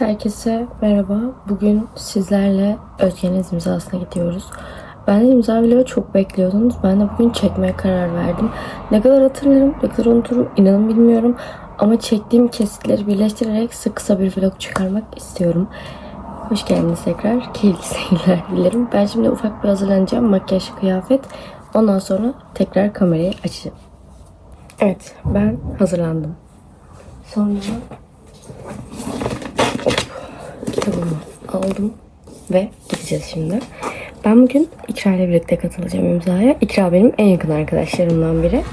Herkese merhaba. Bugün sizlerle Özge'nin imzasına gidiyoruz. Ben de imza vlogu çok bekliyordunuz. Ben de bugün çekmeye karar verdim. Ne kadar hatırlarım, ne kadar unuturum inanın bilmiyorum. Ama çektiğim kesitleri birleştirerek sık kısa bir vlog çıkarmak istiyorum. Hoş geldiniz tekrar. Keyifli seyirler dilerim. Ben şimdi ufak bir hazırlanacağım. Makyaj, kıyafet. Ondan sonra tekrar kamerayı açacağım. Evet, ben hazırlandım. Sonra kitabımı aldım ve gideceğiz şimdi. Ben bugün İkra ile birlikte katılacağım imzaya. İkra benim en yakın arkadaşlarımdan biri.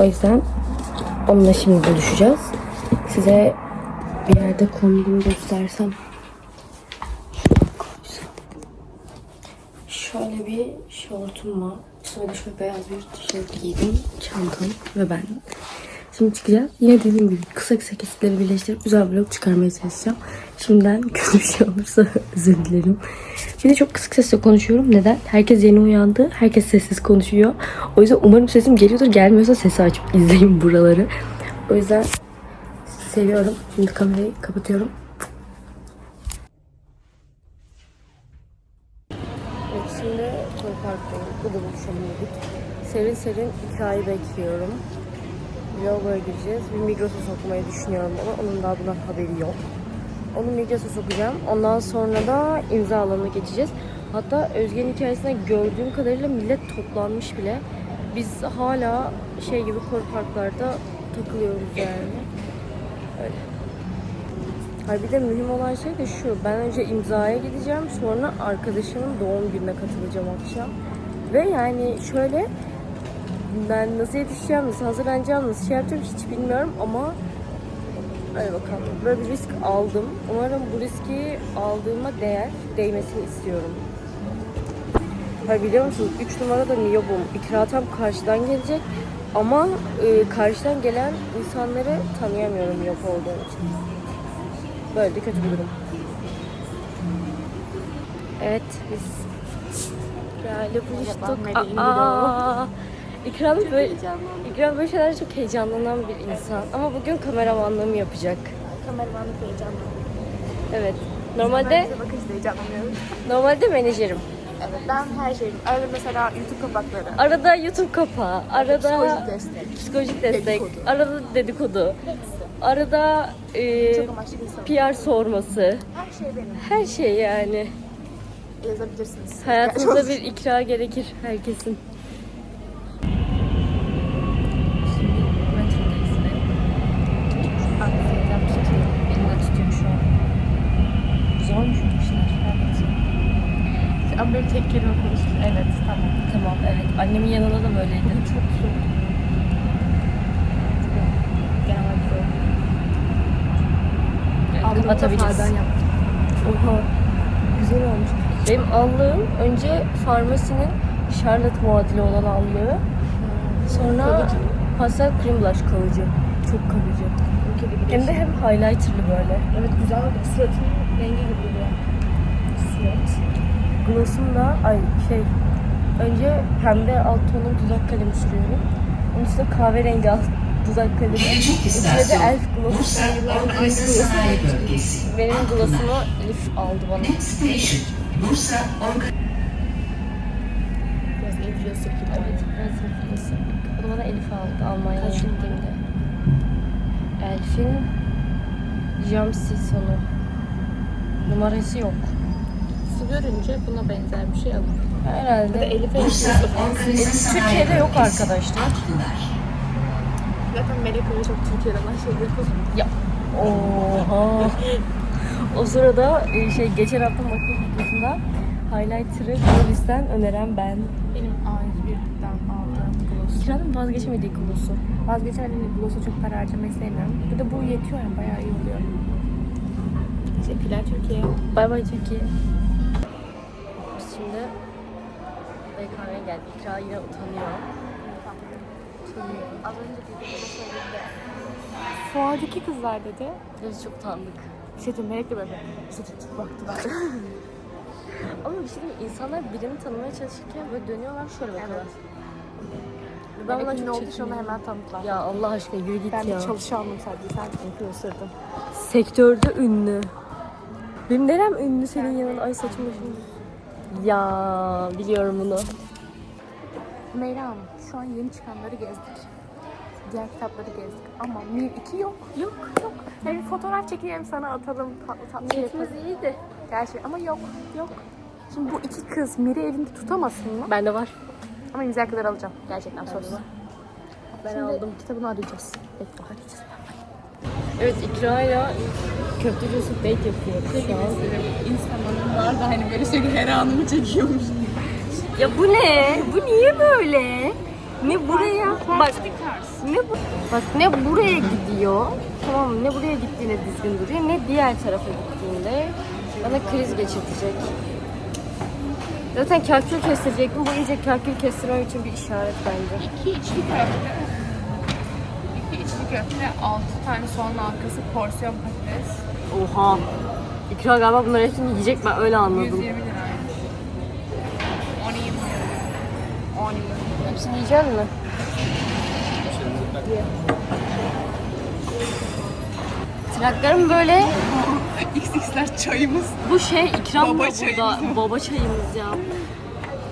O yüzden onunla şimdi buluşacağız. Size bir yerde konumu göstersem. Şöyle bir şortum var. Üstüne de şöyle beyaz bir tişört giydim. Çantam ve ben. Şimdi çıkacağız. Yine dediğim gibi kısa kısa kesitleri birleştirip güzel vlog çıkarmaya çalışacağım. Şimdiden kötü bir şey olursa özür dilerim. Bir de çok kısık sesle konuşuyorum. Neden? Herkes yeni uyandı. Herkes sessiz konuşuyor. O yüzden umarım sesim geliyordur. Gelmiyorsa sesi açıp izleyin buraları. O yüzden seviyorum. Şimdi kamerayı kapatıyorum. Evet şimdi Koy Park'tayım. Buluşamadık. Serin serin hikaye bekliyorum. Vloga gireceğiz. Bir Migros'a sokmayı düşünüyorum ama onun daha bundan haberi yok. Onu Migros'a sokacağım. Ondan sonra da imza alanına geçeceğiz. Hatta Özge'nin hikayesinde gördüğüm kadarıyla millet toplanmış bile. Biz hala şey gibi koru parklarda takılıyoruz yani. Öyle. Hayır bir de mühim olan şey de şu. Ben önce imzaya gideceğim. Sonra arkadaşımın doğum gününe katılacağım akşam. Ve yani şöyle ben nasıl yetişeceğim, nasıl hazırlanacağım, nasıl şey yapacağım hiç bilmiyorum ama hadi bakalım. Böyle bir risk aldım. Umarım bu riski aldığıma değer, değmesini istiyorum. Hayır biliyor musunuz? 3 numarada miyobum. İkra tam karşıdan gelecek. Ama e, karşıdan gelen insanları tanıyamıyorum miyop olduğum için. Böyle de kötü bir durum. Evet biz Gel buluştuk. Aa, İkram böyle, İkram böyle şeyler çok heyecanlanan bir insan. Ama bugün kameramanlığımı yapacak. Kameramanlık heyecanlı. Evet. Normalde bakınca da heyecanlanıyorum. normalde menajerim. Evet ben her şeyim. Öyle mesela YouTube kapakları. Arada YouTube kapağı, arada Psikolojik destek. psikolojik destek, Dedikodu. arada dedikodu, arada e, Çok amaçlı bir insan. PR sorması. Her şey benim. Her şey yani. Yazabilirsiniz. Hayatımızda Yani bir ikra gerekir herkesin. Zormuş bu işler. Evet. Ama benim tek kelime konuştum. Evet tamam. Tamam evet. Annemin yanında da böyleydi. Çok soğuk. Genel soğuk. Evet, kapatabiliriz. yaptım. Oha. Güzel olmuş. Benim allığım önce farmasinin Charlotte muadili olan allığı. Sonra Kalıcı. pastel cream blush kalıcı. Çok kalıcı. Hem de hem highlighterlı böyle. Evet güzel. Suratın rengi gibi duruyor. Surat. Gloss'um da ay şey önce pembe alt tonun dudak kalemi sürüyorum. Onun üstüne kahverengi alt dudak kalemi. Üstüne de elf gloss. Benim gloss'umu Elif aldı bana. Bursa Biraz influencer gibi. Evet, biraz influencer. O da bana Elif aldı Almanya'ya gittiğimde. Elf'in jam sonu. Numarası yok. Görünce buna benzer bir şey alın. Ya da Herhalde. Elif'e influencer. Organize Sanayi Türkiye'de yok arkadaşlar. Zaten Melek öyle çok Türkiye'den aşağıda yapalım. Ya. Oha. o sırada e, şey geçen hafta makyaj videosunda highlighter'ı Gloris'ten öneren ben. Benim A101'den aldığım gloss. İkranın vazgeçemediği gloss'u. Vazgeçenliğini gloss'a çok para harcamayı sevmiyorum. Bir de bu yetiyor yani bayağı iyi oluyor. Teşekkürler Türkiye. Bay bay Türkiye. BKM'ye geldik. İkra yine utanıyor. Utanıyor. Az önce dediğimde söyledi. Fuardaki kızlar dedi. Biz çok utandık. Bir şey diyeyim Melek de böyle. Bize çok baktılar. Ama bir şey diyeyim mi? İnsanlar birini tanımaya çalışırken böyle dönüyorlar şöyle bakıyorlar. Ve Ben ne çok oldu şu çekiniyorum. hemen tanıttılar. Ya Allah aşkına yürü git ben ya. bir çalışandım sadece. Sen influencer'dın. Sektörde ünlü. Benim nerem ünlü senin yanında? Ay saçım başım. Ya biliyorum bunu. Meyra Hanım, şu an yeni çıkanları gezdik. Diğer kitapları gezdik ama Mir 2 yok. Yok, yok. Hem bir fotoğraf çekeyim sana atalım. Tatlı tatlı şey yaparız. iyiydi. Gerçi ama yok, yok. Şimdi bu iki kız Mir'i elinde tutamasın mı? Bende var. Ama imza kadar alacağım. Gerçekten söz. Ben Şimdi aldım. kitabını arayacağız. Bekle arayacağız. Evet İkra'yla köfteci Yusuf date yapıyoruz şu an. İnsanlar da hani böyle sürekli her anımı çekiyormuş. Ya bu ne? Bu niye böyle? Ne buraya? Bak ne bu? Bak ne buraya gidiyor. Tamam mı? Ne buraya gittiğine düzgün duruyor ne diğer tarafa gittiğinde bana kriz geçirtecek. Zaten kalkül kestirecektim. Bu iyice kalkül kestirmem için bir işaret bence. İki. İki içli köfte, altı tane soğan halkası, porsiyon patates. Oha. İkra galiba bunların hepsini yiyecek ben öyle anladım. 120 lira. 10 20 lira. 10 lira. Hepsini yiyecek mi? Böyle XX'ler çayımız. Bu şey ikram mı Baba burada? çayımız. Baba çayımız ya.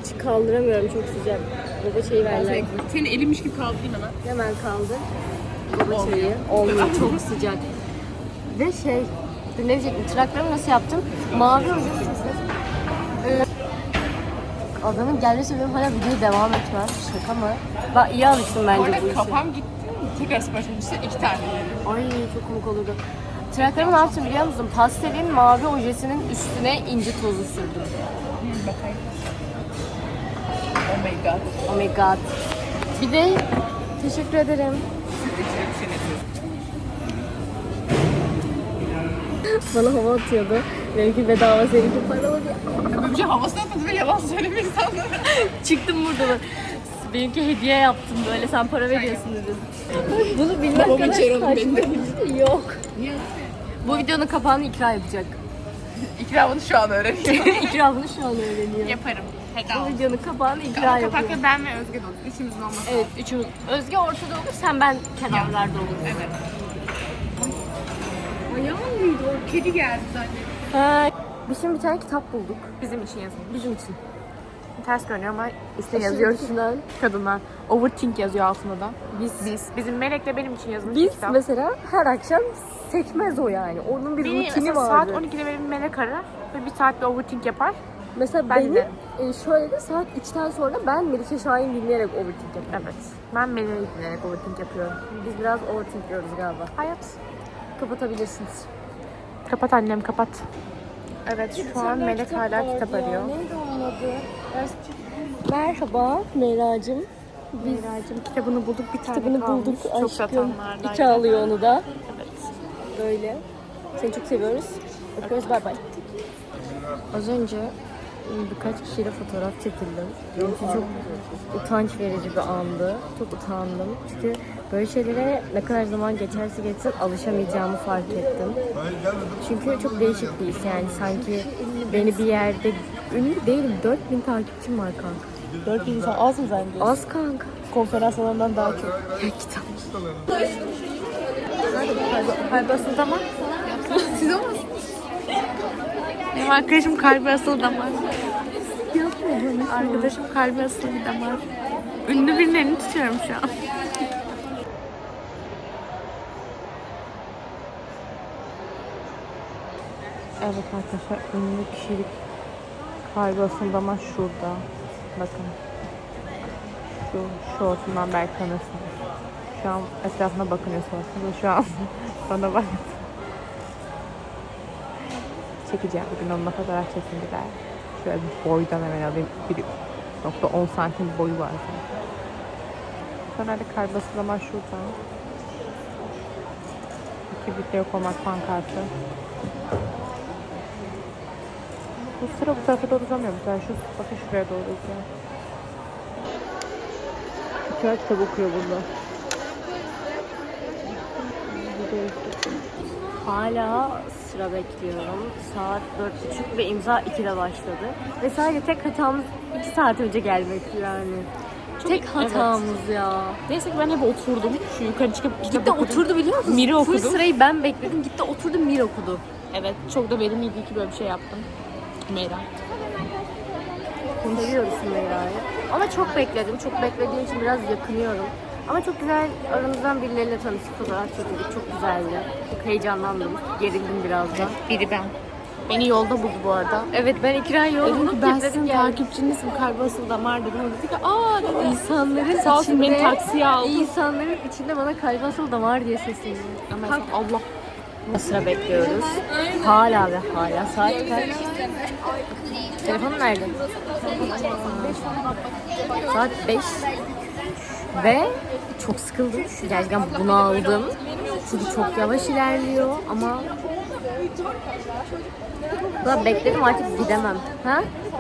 Hiç kaldıramıyorum çok sıcak. Baba çayı verler. Senin elinmiş gibi kaldı değil mi lan? Hemen kaldı. Çayı. Olmuyor çok sıcak. Ve şey, ne diyecektim? Tırnaklarımı nasıl yaptım? Mavi ucu. Ee, Adamın gelmesi benim hala videoya devam etmem. Şaka mı? Ben iyi alıştım Bu bence bu arada işe. kafam gitti. Tekrar sipariş etmişti. iki tane yedim. Ay çok komik olurdu. Tırnaklarımı ne yaptım biliyor musun? Pastelin mavi ojesinin üstüne inci tozu sürdüm. Hmm, bakayım. Oh my god. Oh my god. Bir de teşekkür ederim. Bana hava atıyordu. Benimki bedava, seninki paralı diye. Böyle bir şey havasına atmadı ve yalan söyleme insanlara. Çıktım burada. Benimki hediye yaptım böyle sen para veriyorsun dedim. Bunu bilmek Babamı kadar saçma şey yok. Bu videonun kapağını ikra yapacak. İkra bunu şu an öğreniyor. ikra bunu şu an öğreniyor. Yaparım. Hadi Bu videonun kapağını ikra Ama yapıyor. kapakta ben ve Özge de olur. Üçümüzün olması Evet üçümüz. Özge ortada olur, sen ben kenarlarda oluruz. Evet. Ayağım mıydı o? Kedi geldi. Ha, biz şimdi bir tane kitap bulduk. Bizim için yazılmış. Bizim için. Ters görünüyor ama Aşırı yazıyor içinden. kadınlar. Overthink yazıyor altında da. Biz Biz. Bizim Melek'le benim için yazılmış biz kitap. mesela her akşam sekmez o yani. Onun bir Beni rutini vardı. saat 12'de benim Melek arar ve bir saat bir overthink yapar. Mesela Ben benim de. e, şöyle de saat 3'ten sonra ben Melike Şahin dinleyerek overthink yapıyorum. Evet. Ben Melek'i dinleyerek overthink yapıyorum. Biz biraz overthink diyoruz galiba. Hayat. Kapatabilirsiniz. Kapat annem kapat. Evet şu an Melek hala kitap arıyor. Neydi onun adı? Merhaba Meyra'cığım. Biz Meyra'cığım kitabını bulduk bir tane kitabını kalmış. bulduk Çok aşkım. İki alıyor onu da. Evet. Böyle. Seni çok seviyoruz. Öpüyoruz bay bay. Az önce birkaç kişiyle fotoğraf çekildim. Benim için çok utanç verici bir andı. Çok utandım. Çünkü böyle şeylere ne kadar zaman geçerse geçsin alışamayacağımı fark ettim. Çünkü çok değişik bir his yani sanki beni bir yerde ünlü değilim 4000 takipçim var kanka. 4 insan az mı zannediyorsun? Az kanka. Konferans alanından daha çok. Kitap. Kalbi asılı damar. Siz o musunuz? Benim arkadaşım kalbi asılı damar. Arkadaşım kalbi asılı bir damar. Ünlü birinin elini tutuyorum şu an. Evet arkadaşlar ünlü kişilik kalbi asılı damar şurada. Bakın. Şu şortundan belki tanırsınız. Şu an etrafına bakınıyor sorsanız şu an bana bak. Çekeceğim bugün onunla fotoğraf çekindiler. Şöyle bir boydan hemen alayım. 1.10 santim boyu var zaten. Sonra da karbası zaman şuradan. İki bitle yok olmak pankartı. Bu sıra bu tarafa doğru uzamıyor bu tarafa. Şu, bakın şuraya doğru uzuyor. Hikaye kitap okuyor burada. Hala sıra bekliyorum. Saat dört buçuk ve imza 2'de başladı. Ve sadece tek hatamız 2 saat önce gelmek yani. tek hatamız ya. Neyse ki ben hep oturdum. Şu yukarı çıkıp kitap Gitti okudum. oturdu biliyor musun? Miri Full okudum. sırayı ben bekledim. Gitti oturdu Mir okudu. Evet. Çok da verimliydi ki böyle bir şey yaptım. Meyra. Seviyoruz Sümeyra'yı. Ama çok bekledim. Çok beklediğim için biraz yakınıyorum. Ama çok güzel aramızdan birileriyle tanıştık. Fotoğraf çekildik. Çok güzeldi. Çok heyecanlandım. Gerildim biraz da. Biri ben. Beni yolda buldu bu arada. Evet ben ikra yolunu ki ben sizin geldim. takipçinizim kalbasıl damar dedim. O dedi ki aa dedi. İnsanların Sağ olsun içinde, beni taksiye aldı. İnsanların içinde bana kalp asıl damar diye sesleniyor. Ama Allah. Sıra bekliyoruz. Hala ve hala. Saat kaç? Telefonun nerede? Saat 5. Ve çok sıkıldım. Gerçekten bunaldım. Çünkü çok yavaş ilerliyor ama daha bekledim artık gidemem. Ha?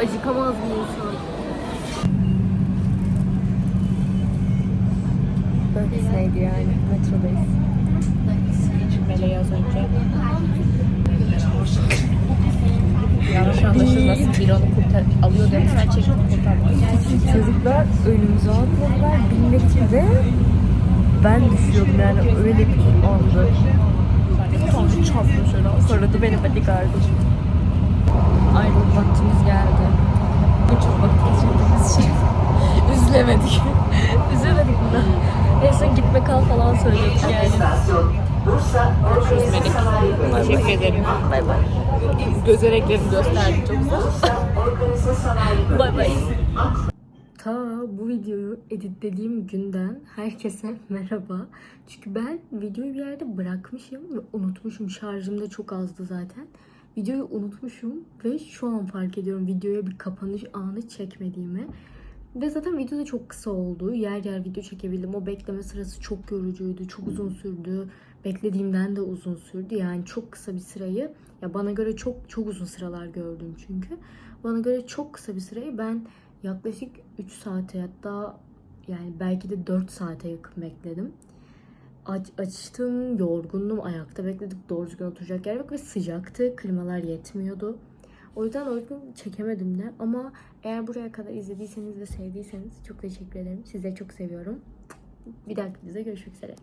acıkamaz bir insan. Böylesiydi yani. Metrodayız. Meleği az önce. Yanlış anlaşılmasın. Bir onu kurtar alıyor demiş. Ben çekip kurtarmadım. Çocuklar önümüze atladılar. Binmek ve ben düşüyordum yani öyle bir andı. Sonra çarpıyor şöyle. Korudu beni bodyguardım. Ayrılık vaktimiz geldi. Bu çok vakit geçirdiğimiz şey. Üzülemedik. Üzülemedik buna. Son gitme kal falan söyledik yani. Bursa Üzmedik. Teşekkür ederim. Bay bay. Gözeneklerimi gösterdim çok güzel. Bay bay. Ta bu videoyu editlediğim günden herkese merhaba. Çünkü ben videoyu bir yerde bırakmışım ve unutmuşum. Şarjım da çok azdı zaten. Videoyu unutmuşum ve şu an fark ediyorum videoya bir kapanış anı çekmediğimi. Ve zaten video da çok kısa oldu. Yer yer video çekebildim. O bekleme sırası çok yorucuydu. Çok uzun sürdü. Beklediğimden de uzun sürdü. Yani çok kısa bir sırayı ya bana göre çok çok uzun sıralar gördüm çünkü. Bana göre çok kısa bir sırayı ben yaklaşık 3 saate hatta yani belki de 4 saate yakın bekledim. Aç, açtım, yorgundum, ayakta bekledik. Doğru düzgün oturacak yer yok ve sıcaktı. Klimalar yetmiyordu. O yüzden o yüzden çekemedim de. Ama eğer buraya kadar izlediyseniz ve sevdiyseniz çok teşekkür ederim. Sizleri çok seviyorum. Bir dahaki videoda görüşmek üzere.